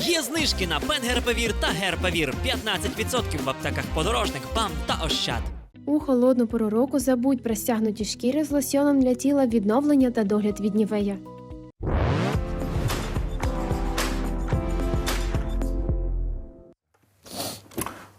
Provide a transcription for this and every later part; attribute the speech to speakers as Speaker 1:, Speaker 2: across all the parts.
Speaker 1: Є знижки на Пенгерпевір та Герпевір 15% в аптеках подорожник, БАМ та Ощад.
Speaker 2: У холодну пору року забудь про стягнуті шкіри з лосьоном для тіла відновлення та догляд від нівея.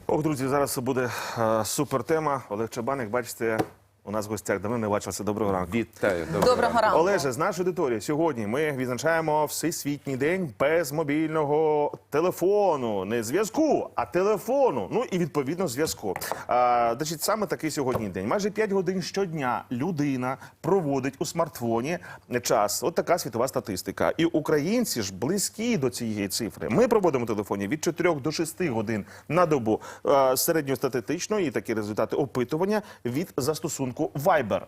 Speaker 3: Ох, друзі, зараз буде е, супер тема. Олег Чабан, як бачите, у нас в гостях давно не бачилися. Доброго ранку.
Speaker 4: Вітаю,
Speaker 5: Доброго ранку.
Speaker 3: Олеже, з нашої аудиторії сьогодні ми відзначаємо Всесвітній день без мобільного телефону, не зв'язку, а телефону. Ну і відповідно зв'язку. А, значить, саме такий сьогодні день. Майже 5 годин щодня людина проводить у смартфоні час. От така світова статистика. І українці ж близькі до цієї цифри. Ми проводимо в телефоні від 4 до 6 годин на добу середньостатистично, і такі результати опитування від застосунку Viber.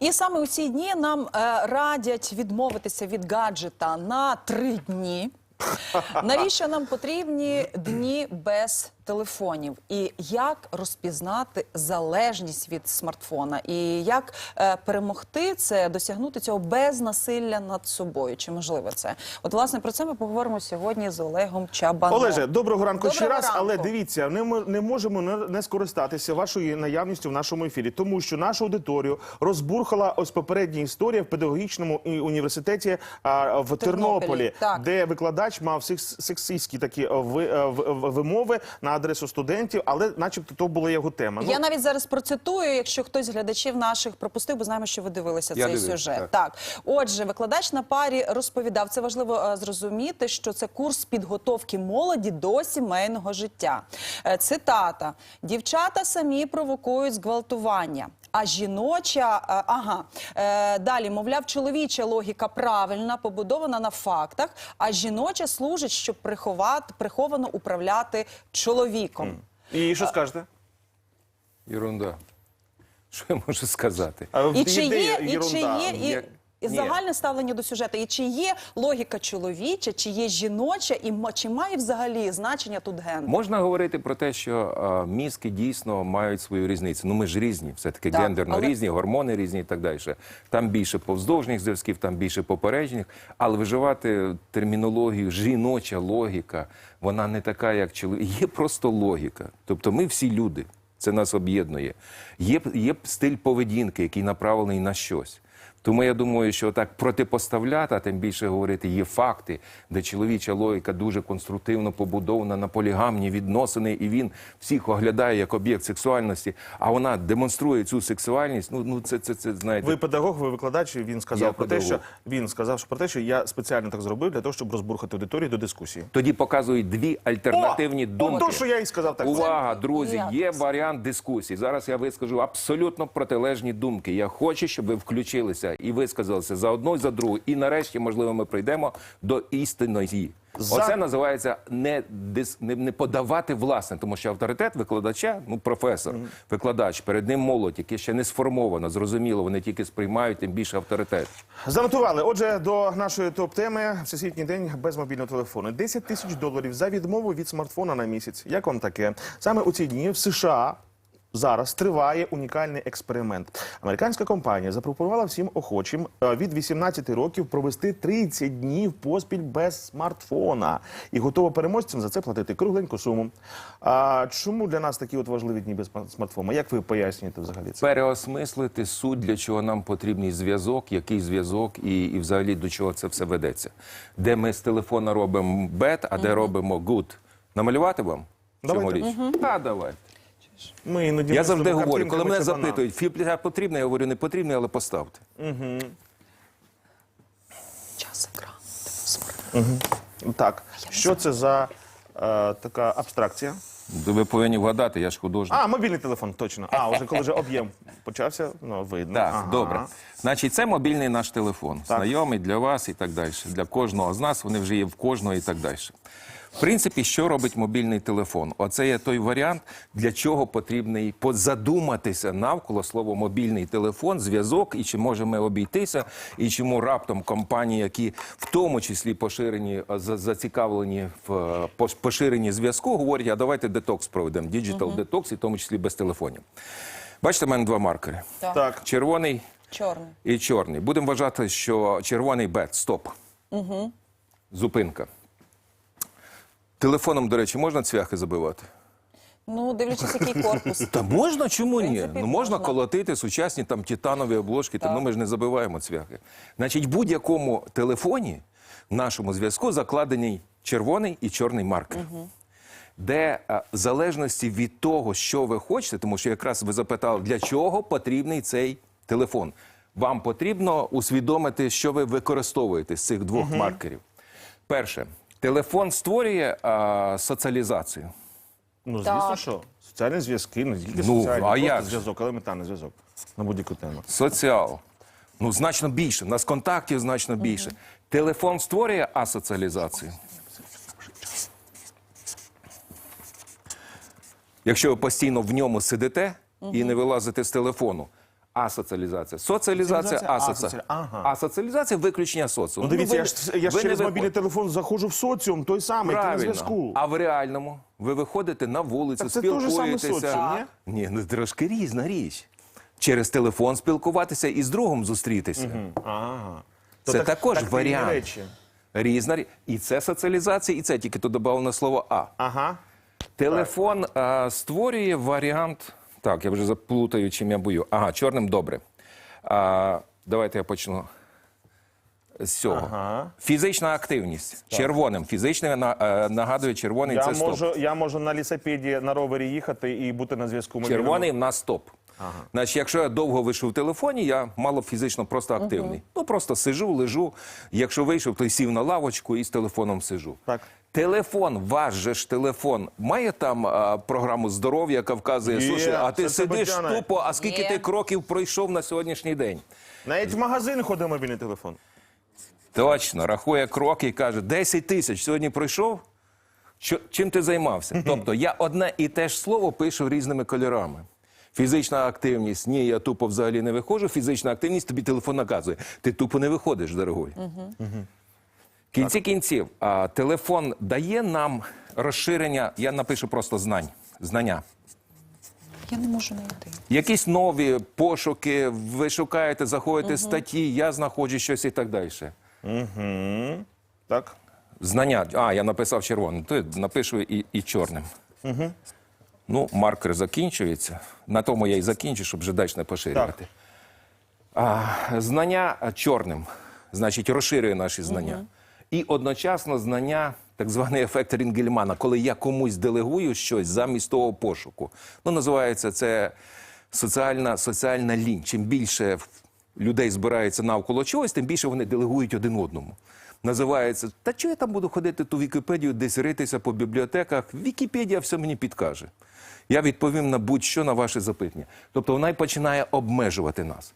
Speaker 5: І саме у ці дні нам е, радять відмовитися від гаджета на три дні. Навіщо нам потрібні дні без телефонів? І як розпізнати залежність від смартфона? І як е, перемогти це, досягнути цього без насилля над собою? Чи можливо це? От власне про це ми поговоримо сьогодні з Олегом Чабаном.
Speaker 3: Олеже, доброго ранку ще раз,
Speaker 5: ранку.
Speaker 3: але дивіться, не, не можемо не, не скористатися вашою наявністю в нашому ефірі, тому що нашу аудиторію розбурхала ось попередня історія в педагогічному університеті а, в Тернополі,
Speaker 5: Тернополі, так.
Speaker 3: де викладач мав секс- сексистські такі е, ви- е, в- в- вимови на адресу студентів, але, начебто, то була його тема.
Speaker 5: Я навіть зараз процитую, якщо хтось з глядачів наших пропустив, бо знаємо, що ви дивилися
Speaker 4: Я
Speaker 5: цей
Speaker 4: дивився,
Speaker 5: сюжет.
Speaker 4: так.
Speaker 5: отже, викладач на парі розповідав. Це важливо е, зрозуміти, що це курс підготовки молоді до сімейного життя. Е, Цитата: дівчата самі провокують зґвалтування. А жіноча, е, ага, е, далі, мовляв, чоловіча логіка правильна, побудована на фактах, а жіноча служить, щоб приховати, приховано управляти чоловіком.
Speaker 3: І що скажете?
Speaker 4: Єрунда. Що я можу сказати?
Speaker 3: А,
Speaker 5: І чи
Speaker 3: ідея
Speaker 5: є, і чи
Speaker 3: єрунда.
Speaker 5: є і, і загальне ставлення до сюжету, і чи є логіка чоловіча, чи є жіноча, і чи має взагалі значення тут ген?
Speaker 4: Можна говорити про те, що а, мізки дійсно мають свою різницю. Ну ми ж різні, все таки
Speaker 5: Так,
Speaker 4: гендерно
Speaker 5: але-
Speaker 4: різні, гормони різні і так далі. Там більше повздовжніх зв'язків, там більше попереджених. Але виживати термінологію, жіноча логіка, вона не така, як чоловік. Є просто логіка. Тобто ми всі люди. Це нас об'єднує. Є, є стиль поведінки, який направлений на щось. Тому я думаю, що так протипоставляти, а тим більше говорити, є факти, де чоловіча логіка дуже конструктивно побудована на полігамні відносини, і він всіх оглядає як об'єкт сексуальності, а вона демонструє цю сексуальність. Ну, ну це, це, це знаєте.
Speaker 3: Ви педагог, ви викладач, і він сказав
Speaker 4: Я
Speaker 3: про те, що він сказав що про те, що я спеціально так зробив для того, щоб розбурхати аудиторію до дискусії.
Speaker 4: Тоді показують дві альтернативні
Speaker 3: О,
Speaker 4: думки.
Speaker 3: то, що я і сказав так.
Speaker 4: Увага, друзі, є варіант дискусії. Зараз я вискажу абсолютно протилежні думки. Я хочу, щоб ви включилися і висказалися за одну і за другу. І нарешті, можливо, ми прийдемо до істинної.
Speaker 3: За-
Speaker 4: Оце називається не, дис, не, не подавати власне, тому що авторитет викладача, ну професор, викладач, перед ним молодь, яке ще не сформовано, зрозуміло, вони тільки сприймають тим більше авторитет.
Speaker 3: Занотували. Отже, до нашої топ-теми Всесвітній день без мобільного телефону. 10 тисяч доларів за відмову від смартфона на місяць. Як вам таке? Саме у ці дні в США. Зараз триває унікальний експеримент. Американська компанія запропонувала всім охочим е, від 18 років провести 30 днів поспіль без смартфона і готова переможцям за це платити кругленьку суму. А чому для нас такі от важливі дні без смартфона? Як ви пояснюєте взагалі це?
Speaker 4: переосмислити суть, для чого нам потрібний зв'язок, який зв'язок і, і взагалі до чого це все ведеться. Де ми з телефона робимо bad, а де робимо good. Намалювати вам
Speaker 3: Давайте.
Speaker 4: цьому річ? Так, давай.
Speaker 3: Ми іноді
Speaker 4: Я завжди говорю, коли мене
Speaker 3: Чабана.
Speaker 4: запитують, фільтр потрібний, я говорю, не потрібний, але поставте.
Speaker 5: Час екрану.
Speaker 3: Так, що це за е, така абстракція?
Speaker 4: Ви повинні вгадати, я ж художник.
Speaker 3: А, мобільний телефон, точно. А, вже коли вже об'єм почався, ну видно.
Speaker 4: Так,
Speaker 3: Ага.
Speaker 4: добре. Значить, це мобільний наш телефон.
Speaker 3: Так.
Speaker 4: Знайомий для вас і так далі. Для кожного з нас вони вже є в кожного і так далі. В принципі, що робить мобільний телефон? Оце є той варіант, для чого потрібний позадуматися навколо слова мобільний телефон, зв'язок, і чи можемо обійтися, і чому раптом компанії, які в тому числі поширені, зацікавлені в поширенні зв'язку, говорять, а давайте детокс проведемо, діджитал детокс, і в тому числі без телефонів. Бачите, в мене два маркери.
Speaker 5: Так.
Speaker 3: Так.
Speaker 4: Червоний
Speaker 5: Чорний.
Speaker 4: і чорний. Будемо вважати, що червоний бет, стоп. Угу. Зупинка. Телефоном, до речі, можна цвяхи забивати?
Speaker 5: Ну, дивлячись, який корпус.
Speaker 4: Та можна, чому ні?
Speaker 5: принципі,
Speaker 4: Ну можна колотити сучасні там титанові обложки, та, ну ми ж не забиваємо цвяхи. Значить, в будь-якому телефоні в нашому зв'язку закладений червоний і чорний маркер. Де а, в залежності від того, що ви хочете, тому що якраз ви запитали, для чого потрібний цей телефон. Вам потрібно усвідомити, що ви використовуєте з цих двох маркерів. Перше, телефон створює а, соціалізацію.
Speaker 3: Ну, звісно,
Speaker 5: Так.
Speaker 3: що. Соціальні зв'язки, не тільки
Speaker 4: Ну,
Speaker 3: соціальні,
Speaker 4: а
Speaker 3: просто
Speaker 4: як же?
Speaker 3: зв'язок, елементарний зв'язок на будь-яку тему.
Speaker 4: Соціал. Ну, значно більше. У нас контактів значно більше. Телефон створює асоціалізацію. Якщо ви постійно в ньому сидите і не вилазите з телефону. Асоціалізація. Соціалізація,
Speaker 3: Соціалізація,
Speaker 4: асоціалізація.
Speaker 3: ага.
Speaker 4: Асоціалізація виключення соціуму.
Speaker 3: Ну, дивіться,
Speaker 4: ви
Speaker 3: я ж, я ж через
Speaker 4: не
Speaker 3: мобільний телефон заходжу в соціум, той самий, ти на зв'язку.
Speaker 4: А в реальному ви виходите на вулицю,
Speaker 3: Так це той же самий
Speaker 4: спілкуєтеся.
Speaker 3: соціум, ні?
Speaker 4: Ну трошки різна річ. Через телефон спілкуватися і з другом зустрітися.
Speaker 3: Ага.
Speaker 4: Це
Speaker 3: То так-
Speaker 4: також
Speaker 3: так, різні
Speaker 4: варіант.
Speaker 3: речі.
Speaker 4: Різна рі- і це соціалізація, і це тільки тут додано слово а.
Speaker 3: Ага.
Speaker 4: Телефон а, створює варіант. Так, я вже заплутаю, чим я бою. Ага, чорним добре. А, давайте я почну з цього.
Speaker 3: Ага.
Speaker 4: Фізична активність. Червоним. Фізичне на- е, нагадує червоний
Speaker 3: Я
Speaker 4: це стоп.
Speaker 3: можу, я можу на лісопеді на ровері їхати і бути на зв'язку мобільному.
Speaker 4: Червоний в нас стоп. Значить, якщо я довго вийшов в телефоні, я мало фізично просто активний. Ну просто сижу, лежу. Якщо вийшов, то й сів на лавочку і з телефоном сижу.
Speaker 3: Так.
Speaker 4: Телефон, ваш же ж телефон, має там а, програму здоров'я, яка вказує,
Speaker 3: Є,
Speaker 4: слушай, а ти
Speaker 3: це
Speaker 4: сидиш
Speaker 3: Себастьяна.
Speaker 4: тупо, а скільки
Speaker 5: Є.
Speaker 4: ти кроків пройшов на сьогоднішній день?
Speaker 3: Навіть в магазин ходить мобільний телефон.
Speaker 4: Точно, рахує кроки і каже, 10 тисяч сьогодні пройшов. Що, чим ти займався? Тобто я одне і те ж слово пишу різними кольорами. Фізична активність, ні, я тупо взагалі не виходжу. Фізична активність тобі телефон наказує. Ти тупо не виходиш, дорогой. В кінці кінців, а, телефон дає нам розширення, я напишу просто знань, знання.
Speaker 5: Я не можу знайти.
Speaker 4: Якісь нові пошуки, ви шукаєте, заходите статті, я знаходжу щось і так далі.
Speaker 3: Угу. Так.
Speaker 4: Знання. А, я написав червоним, то я напишу і, і чорним. Ну, маркер закінчується. На тому я і закінчу, щоб вже далі не поширювати. А, знання чорним, значить, розширює наші знання. І одночасно знання, так званий ефект Рінгельмана, коли я комусь делегую щось замість того пошуку. Ну, називається це соціальна, соціальна лінь. Чим більше людей збирається навколо чогось, тим більше вони делегують один одному. Називається, та чого я там буду ходити ту Вікіпедію, десь ритися по бібліотеках? Вікіпедія все мені підкаже. Я відповім на будь-що на ваше запитання. Тобто вона й починає обмежувати нас.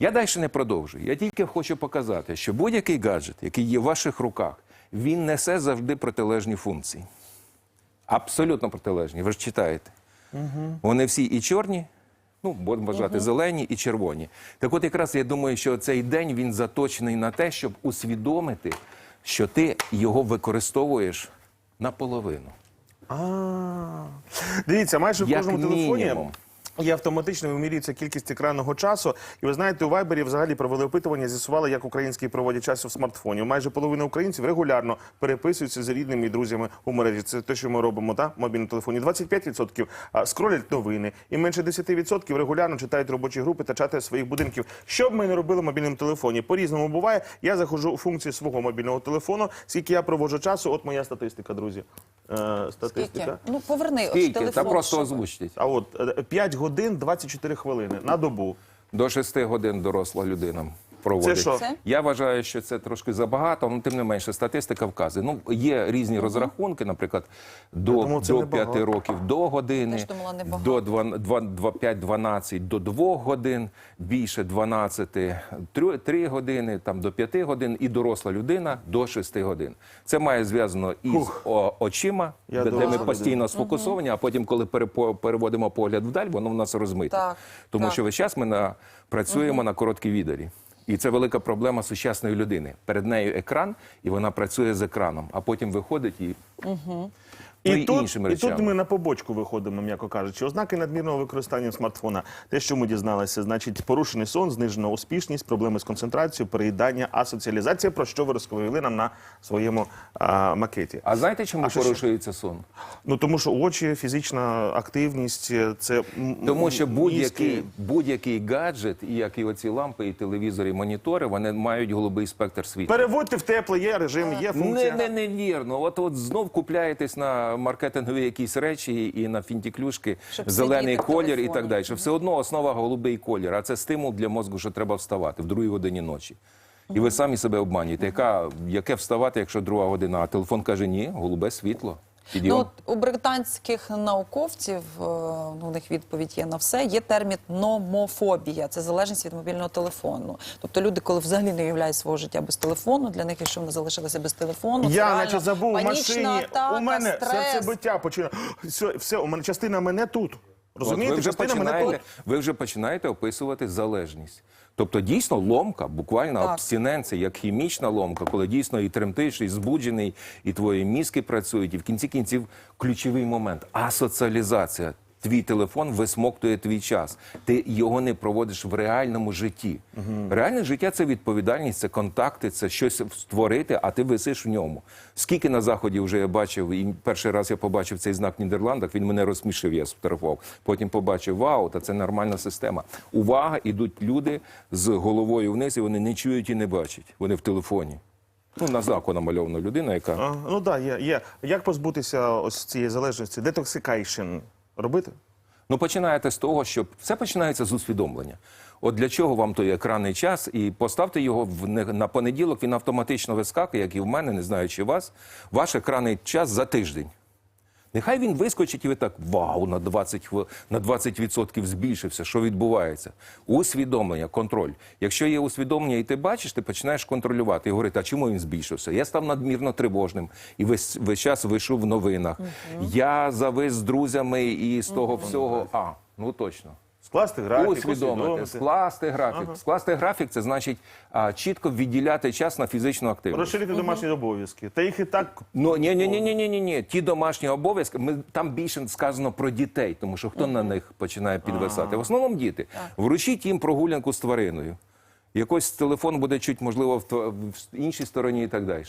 Speaker 4: Я далі не продовжую. Я тільки хочу показати, що будь-який гаджет, який є в ваших руках, він несе завжди протилежні функції. Абсолютно протилежні. Ви ж читаєте. Вони всі і чорні, ну, будемо вважати, зелені і червоні. Так от якраз я думаю, що цей день він заточений на те, щоб усвідомити, що ти його використовуєш наполовину.
Speaker 3: А. Дивіться, майже в кожному телефоні є автоматично вимірюється кількість екранного часу. І ви знаєте, у Вайбері взагалі провели опитування, з'ясували, як українські проводять час у смартфоні. Майже половина українців регулярно переписуються з рідними і друзями у мережі. Це те, що ми робимо, та в мобільному телефоні. 25% скролять новини, і менше 10% регулярно читають робочі групи та чати своїх будинків. Що б ми не робили в мобільному телефоні? По різному буває. Я заходжу у функції свого мобільного телефону. Скільки я проводжу часу? От моя статистика, друзі. Е, статистика.
Speaker 5: Скільки? Ну, поверни
Speaker 4: Скільки?
Speaker 5: телефон.
Speaker 4: Та просто
Speaker 5: щоб-
Speaker 4: озвучте.
Speaker 3: А от е, 5 годин 24 хвилини на добу.
Speaker 4: До 6 годин доросла людина проводить.
Speaker 3: Це що?
Speaker 4: Я вважаю, що це трошки забагато, але тим не менше статистика вказує. Ну, є різні розрахунки, наприклад, до,
Speaker 3: думав, це
Speaker 4: до
Speaker 3: небагато.
Speaker 4: 5 років до години,
Speaker 5: Теж думала, небагато.
Speaker 4: до 5-12 до 2 годин, більше 12 3, 3 години, там, до 5 годин, і доросла людина до 6 годин. Це має зв'язано із о, очима,
Speaker 3: Я
Speaker 4: де, де ми
Speaker 3: людина.
Speaker 4: постійно сфокусовані, а потім, коли перепо- переводимо погляд вдаль, воно в нас розмите.
Speaker 5: Так,
Speaker 4: Тому
Speaker 5: так.
Speaker 4: що весь час ми на, працюємо на короткій віддалі. І це велика проблема сучасної людини. Перед нею екран, і вона працює з екраном, а потім виходить і
Speaker 3: І,
Speaker 4: ну, і
Speaker 3: тут,
Speaker 4: іншими
Speaker 3: і тут ми на побочку виходимо, м'яко кажучи. Ознаки надмірного використання смартфона. Те, що ми дізналися, значить, порушений сон, знижена успішність, проблеми з концентрацією, переїдання, асоціалізація, про що ви розповіли нам на своєму а, макеті.
Speaker 4: А знаєте, чому
Speaker 3: А що
Speaker 4: порушується сон?
Speaker 3: Ну тому що очі, фізична активність, це
Speaker 4: Тому що будь-який, будь-який гаджет, і як і оці лампи, і телевізори, і монітори, вони мають голубий спектр світла.
Speaker 3: Переводьте в тепле, є режим, є
Speaker 4: Не,
Speaker 3: функція.
Speaker 4: не, не вірно. От, от знов купляєтесь на маркетингові якісь речі і на фінтіклюшки
Speaker 5: Щоб
Speaker 4: зелений
Speaker 5: сидіти в
Speaker 4: колір і
Speaker 5: телефоні.
Speaker 4: так далі. Все одно основа голубий колір, а це стимул для мозку, що треба вставати в другій годині ночі. І ви самі себе обманюєте. Яка, яке вставати, якщо друга година? А телефон каже, ні, голубе світло. Підйом.
Speaker 5: Ну, от у британських науковців, е, ну, у них відповідь є на все, є термін номофобія. Це залежність від мобільного телефону. Тобто люди, коли взагалі не уявляють свого життя без телефону, для них, якщо вони залишилися без телефону, це
Speaker 3: Я
Speaker 5: реально
Speaker 3: наче забув
Speaker 5: панічна
Speaker 3: машині.
Speaker 5: атака,
Speaker 3: у мене
Speaker 5: стрес.
Speaker 3: серцебиття починає. Все, все, у мене частина мене тут.
Speaker 4: От
Speaker 3: Розумієте,
Speaker 4: ви вже
Speaker 3: частина мене тут.
Speaker 4: ви вже починаєте описувати залежність. Тобто дійсно ломка, буквально
Speaker 5: Так.
Speaker 4: абстиненція, як хімічна ломка, коли дійсно і тремтиш, і збуджений, і твої мізки працюють, і в кінці кінців ключовий момент асоціалізація. Твій телефон висмоктує твій час. Ти його не проводиш в реальному житті. Реальне життя це відповідальність, це контакти, це щось створити, а ти висиш в ньому. Скільки на заході вже я бачив, і перший раз я побачив цей знак в Нідерландах, він мене розсмішив, я сфотографував. Потім побачив, вау, та це нормальна система. Увага, ідуть люди з головою вниз, і вони не чують і не бачать. Вони в телефоні. Ну, на знаку намальована людина, яка.
Speaker 3: А, ну так, да, є, є. Як позбутися ось цієї залежності? Детоксикайшн робити?
Speaker 4: Ну, починаєте з того, що все починається з усвідомлення. От для чого вам той екранний час, і поставте його в не- на понеділок, він автоматично вискакує, як і в мене, не знаю, чи вас, ваш екранний час за тиждень. Нехай він вискочить, і ви так вау, на 20%, на 20% збільшився. Що відбувається? Усвідомлення, контроль. Якщо є усвідомлення, і ти бачиш, ти починаєш контролювати і говорити, а чому він збільшився? Я став надмірно тривожним і весь, весь час вийшов в новинах. Я завис з друзями і з того всього. А, ну точно.
Speaker 3: Скласти графік,
Speaker 4: Усвідомити, скласти графік. Скласти графік це значить а, чітко відділяти час на фізичну активність.
Speaker 3: Розширити домашні обов'язки. Та їх і так
Speaker 4: Ну ні, ні, ні, ні, ні, ні, ні. Ті домашні обов'язки. Ми там більше сказано про дітей, тому що хто на них починає підвисати? В основному діти. Вручіть їм прогулянку з твариною. Якось телефон буде чуть, можливо, в, тв- в іншій стороні і так далі.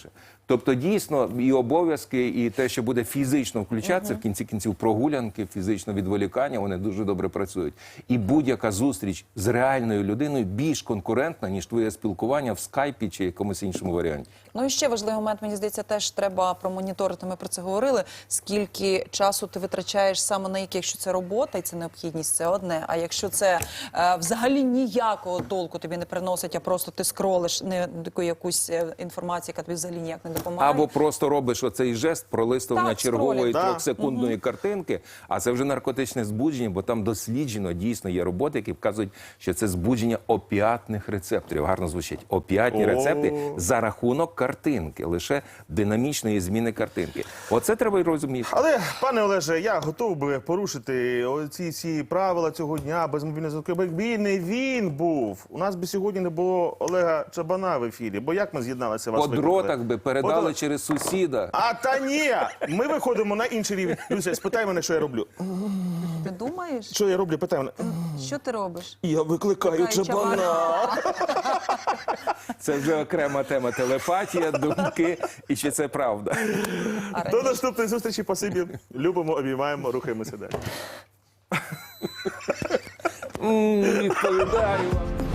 Speaker 4: Тобто, дійсно, і обов'язки, і те, що буде фізично включатися, в кінці кінців прогулянки, фізичне відволікання, вони дуже добре працюють. І будь-яка зустріч з реальною людиною більш конкурентна, ніж твоє спілкування в скайпі чи якомусь іншому варіанті.
Speaker 5: Ну і ще важливий момент, мені здається, теж треба промоніторити. Ми про це говорили. Скільки часу ти витрачаєш саме на які, якщо це робота і це необхідність, це одне. А якщо це е, взагалі ніякого толку тобі не приносить, а просто ти скролиш не якусь е, інформацію, яка тобі взагалі ніяк не допомагає.
Speaker 4: Або просто робиш оцей жест пролистування
Speaker 5: Так,
Speaker 4: чергової
Speaker 5: скролінг.
Speaker 3: Так.
Speaker 4: картинки, а це вже наркотичне збудження, бо там досліджено дійсно є роботи, які вказують, що це збудження опіатних рецепторів. Гарно звучить. Опіатні
Speaker 3: О.
Speaker 4: рецепти за рахунок картинки, лише динамічної зміни картинки. Оце треба й розуміти.
Speaker 3: Але, пане Олеже, я готов би порушити ці правила цього дня без мобільного зв'язку. Якби не він був, у нас би сьогодні не було Олега Чабана в ефірі. Бо як ми з'єдналися вас
Speaker 4: По
Speaker 3: викликали?
Speaker 4: дротах би передали
Speaker 3: Дротах.
Speaker 4: через сусіда.
Speaker 3: А та ні! Ми виходимо на інший рівень. Люся, спитай мене, що я роблю.
Speaker 5: Ти думаєш,
Speaker 3: Що я роблю? Питай мене.
Speaker 5: що ти робиш?
Speaker 3: Я викликаю
Speaker 5: Викликаю
Speaker 3: Чабана.
Speaker 4: Це вже окрема тема телепатія, думки і чи це правда.
Speaker 5: А
Speaker 3: До наступної зустрічі. Спасибі. Любимо, обіймаємо, рухаємося далі.
Speaker 4: М, Відповідаю вам.